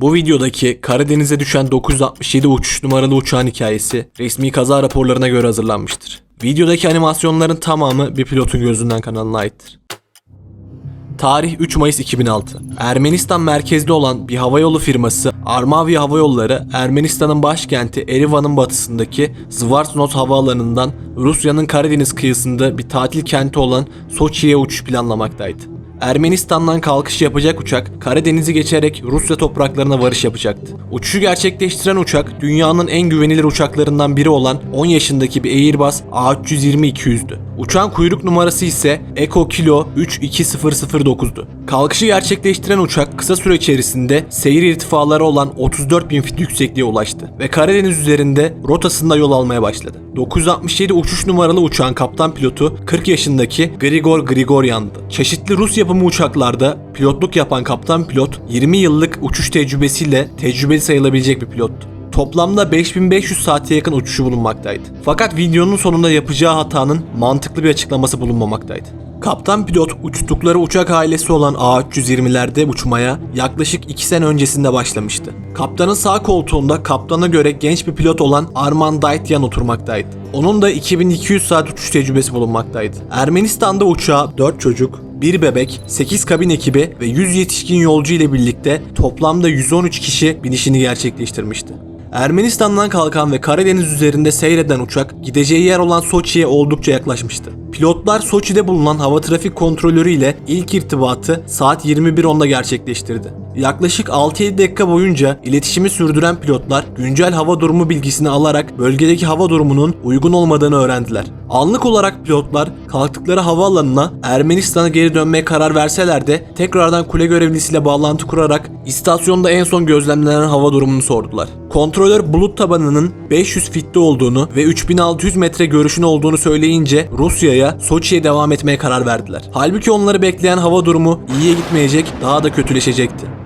Bu videodaki Karadeniz'e düşen 967 uçuş numaralı uçağın hikayesi resmi kaza raporlarına göre hazırlanmıştır. Videodaki animasyonların tamamı bir pilotun gözünden kanalına aittir. Tarih 3 Mayıs 2006. Ermenistan merkezli olan bir havayolu firması Armavi Hava Yolları Ermenistan'ın başkenti Erivan'ın batısındaki Zvartnot havaalanından Rusya'nın Karadeniz kıyısında bir tatil kenti olan Soçi'ye uçuş planlamaktaydı. Ermenistan'dan kalkış yapacak uçak Karadeniz'i geçerek Rusya topraklarına varış yapacaktı. Uçuşu gerçekleştiren uçak dünyanın en güvenilir uçaklarından biri olan 10 yaşındaki bir Airbus A320-200'dü. Uçağın kuyruk numarası ise Eko Kilo 32009'du. Kalkışı gerçekleştiren uçak kısa süre içerisinde seyir irtifaları olan 34 bin fit yüksekliğe ulaştı ve Karadeniz üzerinde rotasında yol almaya başladı. 967 uçuş numaralı uçağın kaptan pilotu 40 yaşındaki Grigor Grigoryan'dı. Çeşitli Rus yapımı uçaklarda pilotluk yapan kaptan pilot 20 yıllık uçuş tecrübesiyle tecrübeli sayılabilecek bir pilottu. Toplamda 5500 saate yakın uçuşu bulunmaktaydı. Fakat videonun sonunda yapacağı hatanın mantıklı bir açıklaması bulunmamaktaydı. Kaptan pilot uçtukları uçak ailesi olan A320'lerde uçmaya yaklaşık 2 sene öncesinde başlamıştı. Kaptanın sağ koltuğunda kaptana göre genç bir pilot olan Arman Daityan oturmaktaydı. Onun da 2200 saat uçuş tecrübesi bulunmaktaydı. Ermenistan'da uçağa 4 çocuk, bir bebek, 8 kabin ekibi ve 100 yetişkin yolcu ile birlikte toplamda 113 kişi binişini gerçekleştirmişti. Ermenistan'dan kalkan ve Karadeniz üzerinde seyreden uçak gideceği yer olan Soçi'ye oldukça yaklaşmıştı. Pilotlar Soçi'de bulunan hava trafik kontrolörü ile ilk irtibatı saat 21.10'da gerçekleştirdi. Yaklaşık 6-7 dakika boyunca iletişimi sürdüren pilotlar güncel hava durumu bilgisini alarak bölgedeki hava durumunun uygun olmadığını öğrendiler. Anlık olarak pilotlar kalktıkları havaalanına Ermenistan'a geri dönmeye karar verseler de tekrardan kule görevlisiyle bağlantı kurarak istasyonda en son gözlemlenen hava durumunu sordular. Kontrolör bulut tabanının 500 fitte olduğunu ve 3600 metre görüşün olduğunu söyleyince Rusya'ya Soçi'ye devam etmeye karar verdiler. Halbuki onları bekleyen hava durumu iyiye gitmeyecek, daha da kötüleşecekti.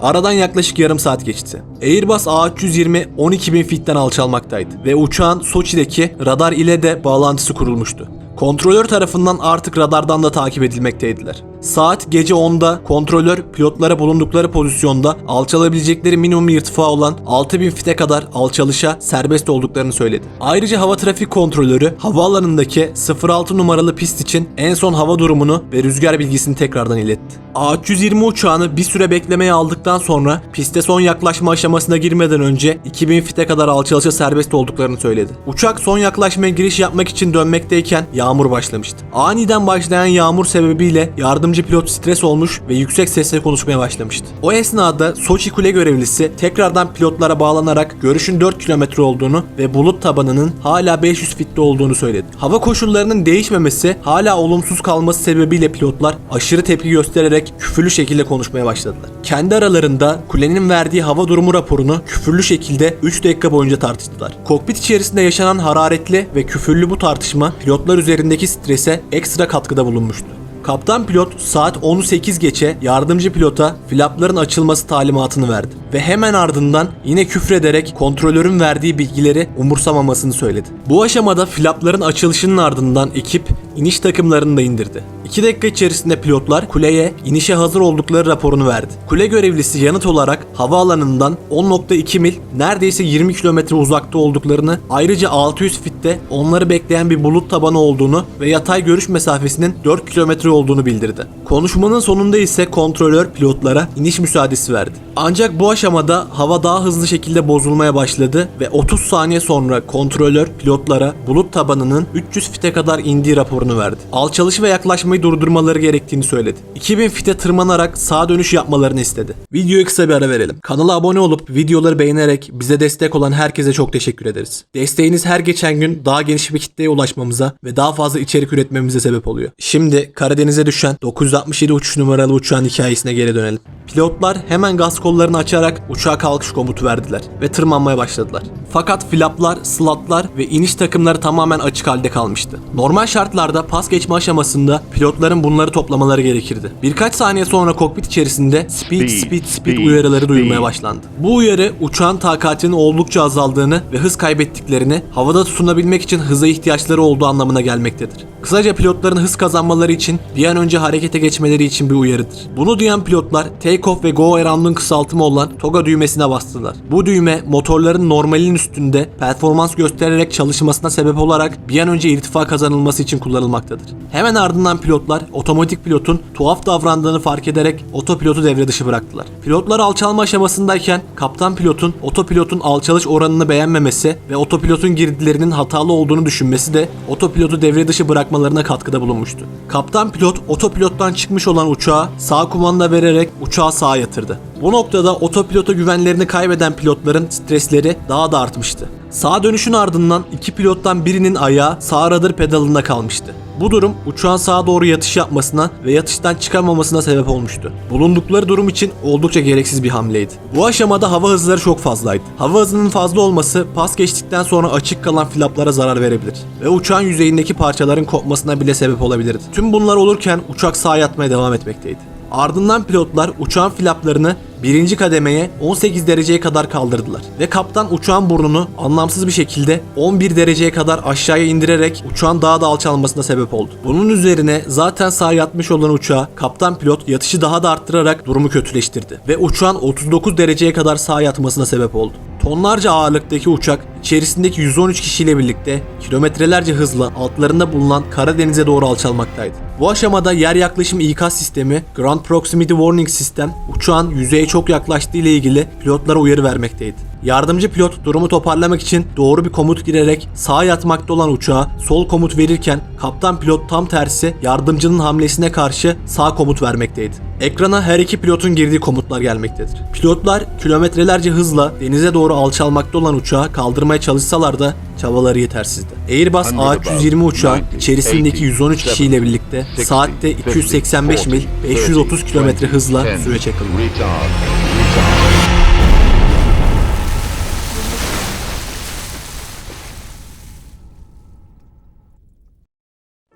Aradan yaklaşık yarım saat geçti. Airbus A320 12.000 fitten alçalmaktaydı ve uçağın Soçi'deki radar ile de bağlantısı kurulmuştu. Kontrolör tarafından artık radardan da takip edilmekteydiler. Saat gece 10'da kontrolör pilotlara bulundukları pozisyonda alçalabilecekleri minimum irtifa olan 6000 fite kadar alçalışa serbest olduklarını söyledi. Ayrıca hava trafik kontrolörü havaalanındaki 06 numaralı pist için en son hava durumunu ve rüzgar bilgisini tekrardan iletti. A320 uçağını bir süre beklemeye aldıktan sonra piste son yaklaşma aşamasına girmeden önce 2000 fite kadar alçalışa serbest olduklarını söyledi. Uçak son yaklaşmaya giriş yapmak için dönmekteyken yağmur başlamıştı. Aniden başlayan yağmur sebebiyle yardımcı pilot stres olmuş ve yüksek sesle konuşmaya başlamıştı. O esnada Soçi kule görevlisi tekrardan pilotlara bağlanarak görüşün 4 kilometre olduğunu ve bulut tabanının hala 500 fitte olduğunu söyledi. Hava koşullarının değişmemesi hala olumsuz kalması sebebiyle pilotlar aşırı tepki göstererek küfürlü şekilde konuşmaya başladılar. Kendi aralarında kulenin verdiği hava durumu raporunu küfürlü şekilde 3 dakika boyunca tartıştılar. Kokpit içerisinde yaşanan hararetli ve küfürlü bu tartışma pilotlar üzerindeki strese ekstra katkıda bulunmuştu. Kaptan pilot saat 10'u 8 geçe yardımcı pilota flapların açılması talimatını verdi. Ve hemen ardından yine küfrederek kontrolörün verdiği bilgileri umursamamasını söyledi. Bu aşamada flapların açılışının ardından ekip iniş takımlarını da indirdi. 2 dakika içerisinde pilotlar kuleye inişe hazır oldukları raporunu verdi. Kule görevlisi yanıt olarak havaalanından 10.2 mil neredeyse 20 kilometre uzakta olduklarını ayrıca 600 fitte onları bekleyen bir bulut tabanı olduğunu ve yatay görüş mesafesinin 4 kilometre olduğunu bildirdi. Konuşmanın sonunda ise kontrolör pilotlara iniş müsaadesi verdi. Ancak bu aşamada hava daha hızlı şekilde bozulmaya başladı ve 30 saniye sonra kontrolör pilotlara bulut tabanının 300 fite kadar indiği raporunu verdi. Alçalışı ve yaklaşmayı durdurmaları gerektiğini söyledi. 2000 fite tırmanarak sağa dönüş yapmalarını istedi. Videoya kısa bir ara verelim. Kanala abone olup videoları beğenerek bize destek olan herkese çok teşekkür ederiz. Desteğiniz her geçen gün daha geniş bir kitleye ulaşmamıza ve daha fazla içerik üretmemize sebep oluyor. Şimdi Karadeniz'e düşen 967 uçuş numaralı uçağın hikayesine geri dönelim. Pilotlar hemen gaz kollarını açarak uçağa kalkış komutu verdiler ve tırmanmaya başladılar. Fakat flaplar, slotlar ve iniş takımları tamamen açık halde kalmıştı. Normal şartlarda pas geçme aşamasında pilot pilotların bunları toplamaları gerekirdi. Birkaç saniye sonra kokpit içerisinde speed Speed, speed uyarıları duyulmaya başlandı. Bu uyarı uçağın takatinin oldukça azaldığını ve hız kaybettiklerini, havada tutunabilmek için hıza ihtiyaçları olduğu anlamına gelmektedir. Kısaca pilotların hız kazanmaları için bir an önce harekete geçmeleri için bir uyarıdır. Bunu duyan pilotlar take off ve go around'un kısaltımı olan toga düğmesine bastılar. Bu düğme motorların normalin üstünde performans göstererek çalışmasına sebep olarak bir an önce irtifa kazanılması için kullanılmaktadır. Hemen ardından pilotlar otomatik pilotun tuhaf davrandığını fark ederek otopilotu devre dışı bıraktılar. Pilotlar alçalma aşamasındayken kaptan pilotun otopilotun alçalış oranını beğenmemesi ve otopilotun girdilerinin hatalı olduğunu düşünmesi de otopilotu devre dışı bırakmalarına katkıda bulunmuştu. Kaptan pilot otopilottan çıkmış olan uçağa sağ kumanda vererek uçağı sağa yatırdı. Bu noktada otopilota güvenlerini kaybeden pilotların stresleri daha da artmıştı. Sağ dönüşün ardından iki pilottan birinin ayağı sağ radar pedalında kalmıştı. Bu durum uçağın sağa doğru yatış yapmasına ve yatıştan çıkamamasına sebep olmuştu. Bulundukları durum için oldukça gereksiz bir hamleydi. Bu aşamada hava hızları çok fazlaydı. Hava hızının fazla olması pas geçtikten sonra açık kalan flaplara zarar verebilir ve uçağın yüzeyindeki parçaların kopmasına bile sebep olabilirdi. Tüm bunlar olurken uçak sağa yatmaya devam etmekteydi. Ardından pilotlar uçağın flaplarını birinci kademeye 18 dereceye kadar kaldırdılar ve kaptan uçağın burnunu anlamsız bir şekilde 11 dereceye kadar aşağıya indirerek uçağın daha da alçalmasına sebep oldu. Bunun üzerine zaten sağ yatmış olan uçağa kaptan pilot yatışı daha da arttırarak durumu kötüleştirdi ve uçağın 39 dereceye kadar sağ yatmasına sebep oldu. Tonlarca ağırlıktaki uçak içerisindeki 113 kişiyle birlikte kilometrelerce hızla altlarında bulunan Karadeniz'e doğru alçalmaktaydı. Bu aşamada yer yaklaşım ikaz sistemi Ground Proximity Warning System uçağın yüzeye çok yaklaştığı ile ilgili pilotlara uyarı vermekteydi. Yardımcı pilot durumu toparlamak için doğru bir komut girerek sağa yatmakta olan uçağa sol komut verirken kaptan pilot tam tersi yardımcının hamlesine karşı sağ komut vermekteydi. Ekrana her iki pilotun girdiği komutlar gelmektedir. Pilotlar kilometrelerce hızla denize doğru alçalmakta olan uçağı kaldırmaya çalışsalar da çabaları yetersizdi. Airbus A320 uçağı içerisindeki 113 kişiyle birlikte saatte 285 mil 530 kilometre hızla suya çekildi.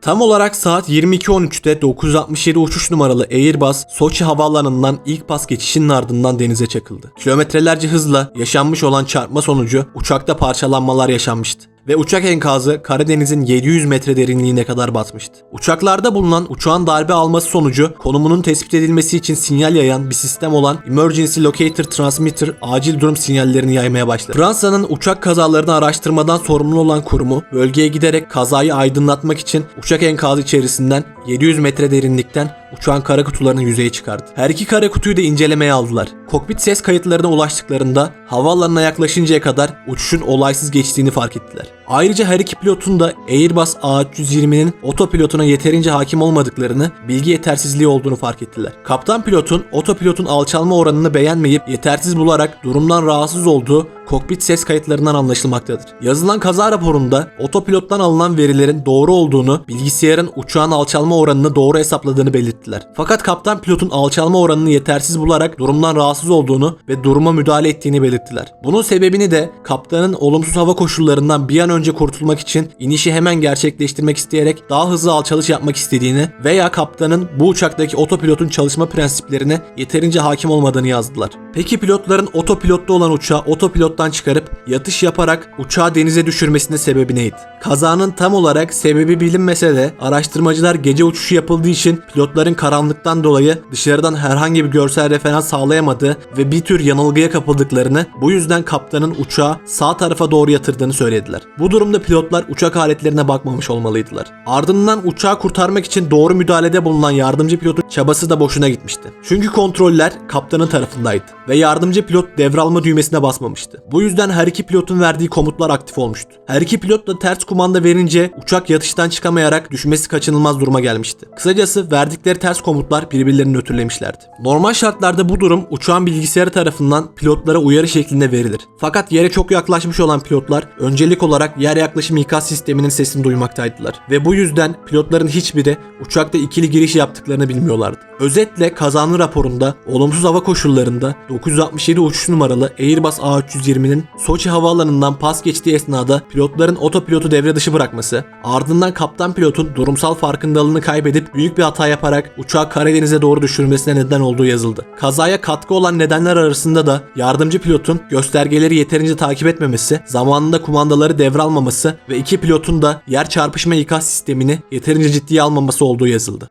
Tam olarak saat 22.13'te 967 uçuş numaralı Airbus Soçi havaalanından ilk pas geçişinin ardından denize çakıldı. Kilometrelerce hızla yaşanmış olan çarpma sonucu uçakta parçalanmalar yaşanmıştı ve uçak enkazı Karadeniz'in 700 metre derinliğine kadar batmıştı. Uçaklarda bulunan uçağın darbe alması sonucu konumunun tespit edilmesi için sinyal yayan bir sistem olan Emergency Locator Transmitter acil durum sinyallerini yaymaya başladı. Fransa'nın uçak kazalarını araştırmadan sorumlu olan kurumu bölgeye giderek kazayı aydınlatmak için uçak enkazı içerisinden 700 metre derinlikten uçağın kara kutularını yüzeye çıkardı. Her iki kara kutuyu da incelemeye aldılar. Kokpit ses kayıtlarına ulaştıklarında havaalanına yaklaşıncaya kadar uçuşun olaysız geçtiğini fark ettiler. Ayrıca her iki pilotun da Airbus A320'nin otopilotuna yeterince hakim olmadıklarını, bilgi yetersizliği olduğunu fark ettiler. Kaptan pilotun otopilotun alçalma oranını beğenmeyip yetersiz bularak durumdan rahatsız olduğu kokpit ses kayıtlarından anlaşılmaktadır. Yazılan kaza raporunda otopilottan alınan verilerin doğru olduğunu, bilgisayarın uçağın alçalma oranını doğru hesapladığını belirttiler. Fakat kaptan pilotun alçalma oranını yetersiz bularak durumdan rahatsız olduğunu ve duruma müdahale ettiğini belirttiler. Bunun sebebini de kaptanın olumsuz hava koşullarından bir an önce kurtulmak için inişi hemen gerçekleştirmek isteyerek daha hızlı alçalış yapmak istediğini veya kaptanın bu uçaktaki otopilotun çalışma prensiplerine yeterince hakim olmadığını yazdılar. Peki pilotların otopilotta olan uçağı otopilottan çıkarıp yatış yaparak uçağı denize düşürmesinin sebebi neydi? Kazanın tam olarak sebebi bilinmese de araştırmacılar gece uçuşu yapıldığı için pilotların karanlıktan dolayı dışarıdan herhangi bir görsel referans sağlayamadığı ve bir tür yanılgıya kapıldıklarını bu yüzden kaptanın uçağı sağ tarafa doğru yatırdığını söylediler. Bu durumda pilotlar uçak aletlerine bakmamış olmalıydılar. Ardından uçağı kurtarmak için doğru müdahalede bulunan yardımcı pilotun çabası da boşuna gitmişti. Çünkü kontroller kaptanın tarafındaydı ve yardımcı pilot devralma düğmesine basmamıştı. Bu yüzden her iki pilotun verdiği komutlar aktif olmuştu. Her iki pilot da ters kumanda verince uçak yatıştan çıkamayarak düşmesi kaçınılmaz duruma gelmişti. Kısacası verdikleri ters komutlar birbirlerini nötrlemişlerdi. Normal şartlarda bu durum uçağın bilgisayarı tarafından pilotlara uyarı şeklinde verilir. Fakat yere çok yaklaşmış olan pilotlar öncelik olarak yer yaklaşım ikaz sisteminin sesini duymaktaydılar. Ve bu yüzden pilotların hiçbiri uçakta ikili giriş yaptıklarını bilmiyorlardı. Özetle kazanın raporunda olumsuz hava koşullarında 967 uçuş numaralı Airbus A320'nin Soçi havaalanından pas geçtiği esnada pilotların otopilotu devre dışı bırakması, ardından kaptan pilotun durumsal farkındalığını kaybedip büyük bir hata yaparak uçağı Karadeniz'e doğru düşürmesine neden olduğu yazıldı. Kazaya katkı olan nedenler arasında da yardımcı pilotun göstergeleri yeterince takip etmemesi, zamanında kumandaları devralmaması ve iki pilotun da yer çarpışma ikaz sistemini yeterince ciddiye almaması olduğu yazıldı.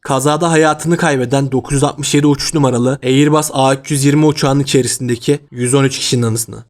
Kazada hayatını kaybeden 967 uçuş numaralı Airbus A320 uçağının içerisindeki 113 kişinin anısına.